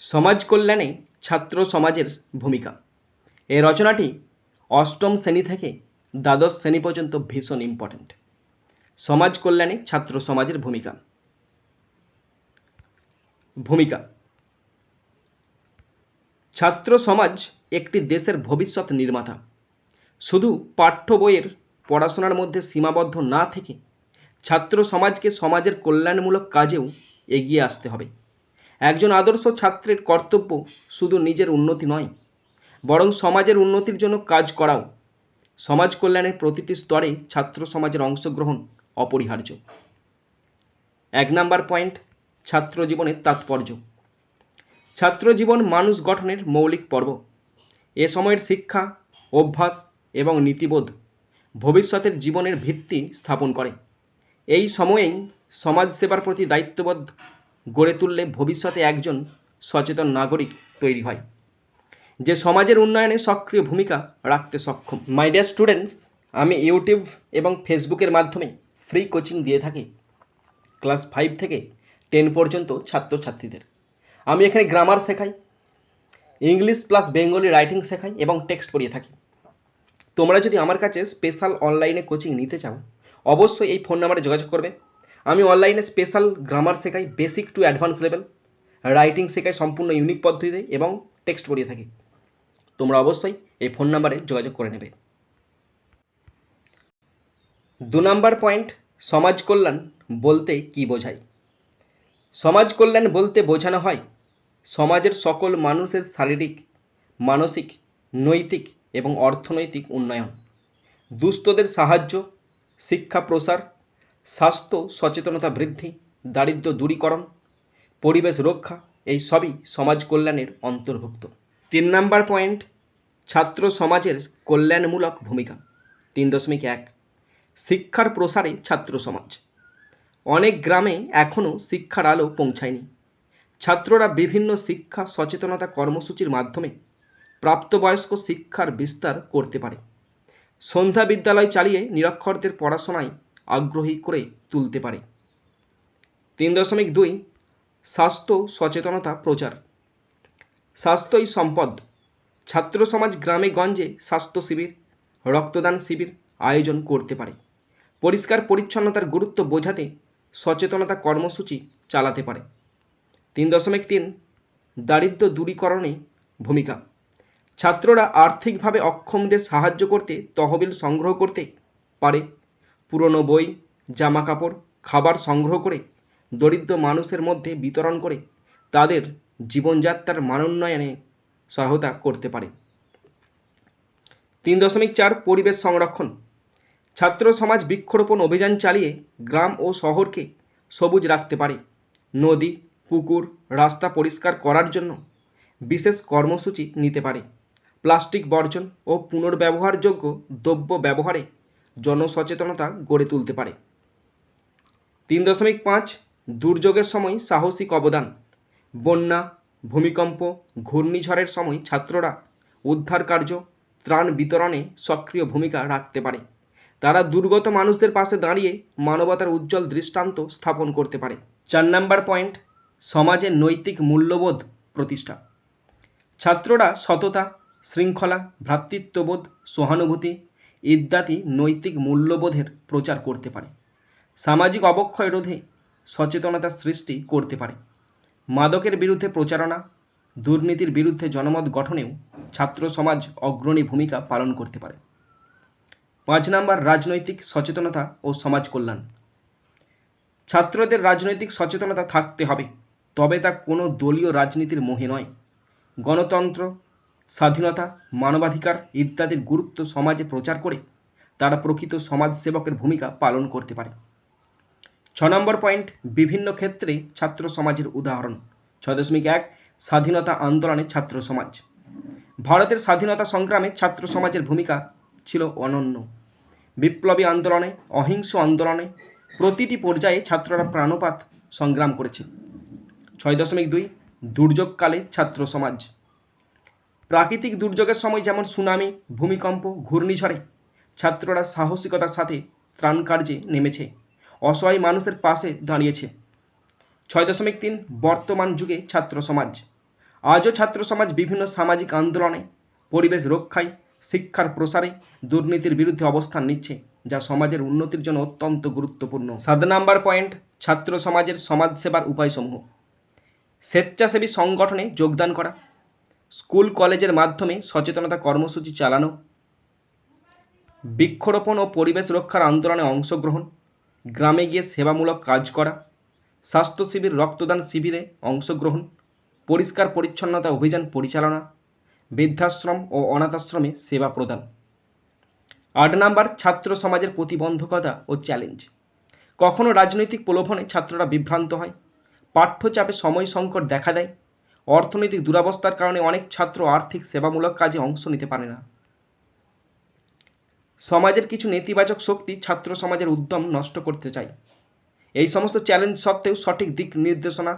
সমাজ কল্যাণে ছাত্র সমাজের ভূমিকা। এই রচনাটি অষ্টম শ্রেণি থেকে দ্বাদশ শ্রেণি পর্যন্ত ভীষণ ইম্পর্ট্যান্ট সমাজ কল্যাণে ছাত্র সমাজের ভূমিকা। ভূমিকা। ছাত্র সমাজ একটি দেশের ভবিষ্যৎ নির্মাতা। শুধু পাঠ্য বইয়ের পড়াশোনার মধ্যে সীমাবদ্ধ না থেকে ছাত্র সমাজকে সমাজের কল্যাণমূলক কাজেও এগিয়ে আসতে হবে। একজন আদর্শ ছাত্রের কর্তব্য শুধু নিজের উন্নতি নয়, বরং সমাজের উন্নতির জন্য কাজ করাও। সমাজ কল্যাণের প্রতিটি স্তরে ছাত্র সমাজের অংশগ্রহণ অপরিহার্য। এক নাম্বার পয়েন্ট, ছাত্র জীবনের তাৎপর্য। ছাত্র জীবন মানুষ গঠনের মৌলিক পর্ব। এ সময়ের শিক্ষা, অভ্যাস এবং নীতিবোধ ভবিষ্যতের জীবনের ভিত্তি স্থাপন করে। এই সময়েই সমাজ সেবার প্রতি দায়িত্ববোধ গড়ে তুললে ভবিষ্যতে একজন সচেতন নাগরিক তৈরি হয়, যে সমাজের উন্নয়নে সক্রিয় ভূমিকা রাখতে সক্ষম। মাই ডিয়ার স্টুডেন্টস আমি ইউটিউব এবং ফেসবুকের মাধ্যমে ফ্রি কোচিং দিয়ে থাকি। ক্লাস ফাইভ থেকে টেন পর্যন্ত ছাত্রছাত্রীদের। আমি এখানে গ্রামার শেখাই ইংলিশ প্লাস বেঙ্গলি রাইটিং শেখাই এবং টেক্সট পড়িয়ে থাকি। তোমরা যদি আমার কাছে স্পেশাল অনলাইনে কোচিং নিতে চাও, অবশ্যই এই ফোন নাম্বারে যোগাযোগ করবে। আমি অনলাইনে স্পেশাল গ্রামার শেখাই basic to advance level writing শেখাই, সম্পূর্ণ ইউনিক পদ্ধতিতে এবং টেক্সট পড়িয়ে থাকি। তোমরা অবশ্যই এই ফোন নাম্বারে যোগাযোগ করে নেবে। দু নাম্বার পয়েন্ট সমাজ কল্যাণ বলতে কি বোঝায়? সমাজ কল্যাণ বলতে বোঝানো হয় সমাজের সকল মানুষের শারীরিক, মানসিক, নৈতিক এবং অর্থনৈতিক উন্নয়ন। দুস্থদের সাহায্য, শিক্ষা প্রসার স্বাস্থ্য, সচেতনতা বৃদ্ধি, দারিদ্র্য দূরীকরণ, পরিবেশ রক্ষা, এই সবই সমাজ কল্যাণের অন্তর্ভুক্ত। তিন নাম্বার পয়েন্ট, ছাত্র সমাজের কল্যাণমূলক ভূমিকা। তিন দশমিক এক, শিক্ষার প্রসারে ছাত্র সমাজ। অনেক গ্রামে এখনও শিক্ষার আলো পৌঁছায়নি। ছাত্ররা বিভিন্ন শিক্ষা, সচেতনতা কর্মসূচির মাধ্যমে প্রাপ্তবয়স্ক শিক্ষার বিস্তার করতে পারে। সন্ধ্যা বিদ্যালয় চালিয়ে নিরক্ষরদের পড়াশোনায় আগ্রহী করে তুলতে পারে। তিন দশমিক দুই, স্বাস্থ্য সচেতনতা প্রচার। স্বাস্থ্যই সম্পদ। ছাত্র সমাজ গ্রামে গঞ্জে স্বাস্থ্য শিবির, রক্তদান শিবির আয়োজন করতে পারে। পরিষ্কার পরিচ্ছন্নতার গুরুত্ব বোঝাতে সচেতনতা কর্মসূচি চালাতে পারে। তিন দশমিক তিন, দারিদ্র দূরীকরণে ভূমিকা। ছাত্ররা আর্থিকভাবে অক্ষমদের সাহায্য করতে তহবিল সংগ্রহ করতে পারে। পুরনো বই, জামা কাপড়, খাবার সংগ্রহ করে, দরিদ্র মানুষের মধ্যে বিতরণ করে, তাদের জীবনযাত্রার মানোন্নয়নে সহায়তা করতে পারে। তিন দশমিক চার, পরিবেশ সংরক্ষণ। ছাত্র সমাজ বৃক্ষরোপণ অভিযান চালিয়ে গ্রাম ও শহরকে সবুজ রাখতে পারে। নদী, পুকুর, রাস্তা পরিষ্কার করার জন্য বিশেষ কর্মসূচি নিতে পারে। প্লাস্টিক বর্জন ও পুনর্ব্যবহারযোগ্য দ্রব্য ব্যবহারে জনসচেতনতা গড়ে তুলতে পারে। তিন দশমিক পাঁচ, দুর্যোগের সময় সাহসিক অবদান। বন্যা, ভূমিকম্প, ঘূর্ণিঝড়ের সময় ছাত্ররা উদ্ধার কার্য, ত্রাণ বিতরণে সক্রিয় ভূমিকা রাখতে পারে। তারা দুর্গত মানুষদের পাশে দাঁড়িয়ে মানবতার উজ্জ্বল দৃষ্টান্ত স্থাপন করতে পারে। চার নাম্বার পয়েন্ট, সমাজের নৈতিক মূল্যবোধ প্রতিষ্ঠা। ছাত্ররা সততা, শৃঙ্খলা, ভ্রাতৃত্ববোধ, সহানুভূতি ইত্যাদি নৈতিক মূল্যবোধের প্রচার করতে পারে। সামাজিক অবক্ষয় রোধে সচেতনতা সৃষ্টি করতে পারে। মাদকের বিরুদ্ধে প্রচারণা, দুর্নীতির বিরুদ্ধে জনমত গঠনেও ছাত্র সমাজ অগ্রণী ভূমিকা পালন করতে পারে। পাঁচ নাম্বার, রাজনৈতিক সচেতনতা ও সমাজ কল্যাণ। ছাত্রদের রাজনৈতিক সচেতনতা থাকতে হবে, তবে তা কোনো দলীয় রাজনীতির মোহে নয়। গণতন্ত্র স্বাধীনতা, মানবাধিকার ইত্যাদির গুরুত্ব সমাজে প্রচার করে তারা প্রকৃত সমাজসেবকের ভূমিকা পালন করতে পারে। ছ নম্বর পয়েন্ট, বিভিন্ন ক্ষেত্রে ছাত্র সমাজের উদাহরণ। ছয় দশমিক এক, স্বাধীনতা আন্দোলনে ছাত্র সমাজ। ভারতের স্বাধীনতা সংগ্রামে ছাত্র সমাজের ভূমিকা ছিল অনন্য। বিপ্লবী আন্দোলনে, অহিংস আন্দোলনে প্রতিটি পর্যায়ে ছাত্ররা প্রাণপাত সংগ্রাম করেছে। ছয় দশমিক দুই, দুর্যোগকালে ছাত্র সমাজ। প্রাকৃতিক দুর্যোগের সময় যেমন সুনামি, ভূমিকম্প, ঘূর্ণিঝড়ে, ছাত্ররা সাহসিকতার সাথে ত্রাণ কার্যে নেমেছে, অসহায় মানুষের পাশে দাঁড়িয়েছে। ছয় দশমিক তিন, বর্তমান যুগে ছাত্র সমাজ। আজও ছাত্র সমাজ বিভিন্ন সামাজিক আন্দোলনে, পরিবেশ রক্ষায়, শিক্ষার প্রসারে দুর্নীতির বিরুদ্ধে অবস্থান নিচ্ছে, যা সমাজের উন্নতির জন্য অত্যন্ত গুরুত্বপূর্ণ। সাত নাম্বার পয়েন্ট, ছাত্র সমাজের সমাজসেবার উপায়সমূহ। স্বেচ্ছাসেবী সংগঠনে যোগদান করা স্কুল কলেজের মাধ্যমে সচেতনতা কর্মসূচি চালানো, বৃক্ষরোপণ ও পরিবেশ রক্ষার আন্দোলনে অংশগ্রহণ, গ্রামে গিয়ে সেবামূলক কাজ করা, স্বাস্থ্য শিবির রক্তদান শিবিরে অংশগ্রহণ, পরিষ্কার পরিচ্ছন্নতা অভিযান পরিচালনা, বৃদ্ধাশ্রম ও অনাথাশ্রমে সেবা প্রদান। আট নাম্বার, ছাত্র সমাজের প্রতিবন্ধকতা ও চ্যালেঞ্জ। কখনো রাজনৈতিক প্রলোভনে ছাত্ররা বিভ্রান্ত হয়, পাঠ্যচাপে সময় সংকট দেখা দেয় অর্থনৈতিক দুরবস্থার কারণে অনেক ছাত্র আর্থিক সেবামূলক কাজে অংশ নিতে পারে না। সমাজের কিছু নেতিবাচক শক্তি ছাত্র সমাজের উদ্যম নষ্ট করতে চায়। এই সমস্ত চ্যালেঞ্জ সত্ত্বেও সঠিক দিক নির্দেশনা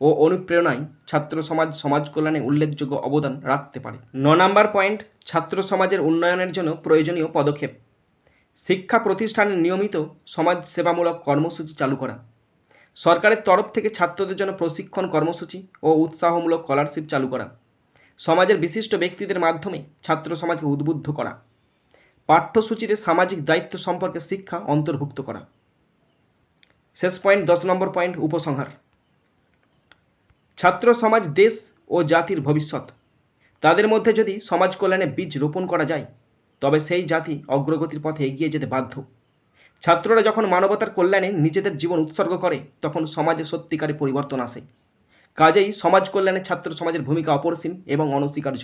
ও অনুপ্রেরণায় ছাত্র সমাজ সমাজ কল্যাণে উল্লেখযোগ্য অবদান রাখতে পারে। ন নাম্বার পয়েন্ট, ছাত্র সমাজের উন্নয়নের জন্য প্রয়োজনীয় পদক্ষেপ। শিক্ষা প্রতিষ্ঠানে নিয়মিত সমাজ সেবামূলক কর্মসূচি চালু করা। সরকারের তরফ থেকে ছাত্রদের জন্য প্রশিক্ষণ কর্মসূচি ও উৎসাহমূলক স্কলারশিপ চালু করা, সমাজের বিশিষ্ট ব্যক্তিদের মাধ্যমে ছাত্র সমাজকে উদ্বুদ্ধ করা, পাঠ্যসূচিতে সামাজিক দায়িত্ব সম্পর্কে শিক্ষা অন্তর্ভুক্ত করা। শেষ পয়েন্ট দশ নম্বর পয়েন্ট উপসংহার। ছাত্র সমাজ দেশ ও জাতির ভবিষ্যৎ। তাদের মধ্যে যদি সমাজ কল্যাণে বীজ রোপণ করা যায়, তবে সেই জাতি অগ্রগতির পথে এগিয়ে যেতে বাধ্য। ছাত্ররা যখন মানবতার কল্যাণে নিজেদের জীবন উৎসর্গ করে, তখন সমাজে সত্যিকারে পরিবর্তন আসে। কাজেই সমাজ কল্যাণে ছাত্র সমাজের ভূমিকা অপরিসীম এবং অনস্বীকার্য।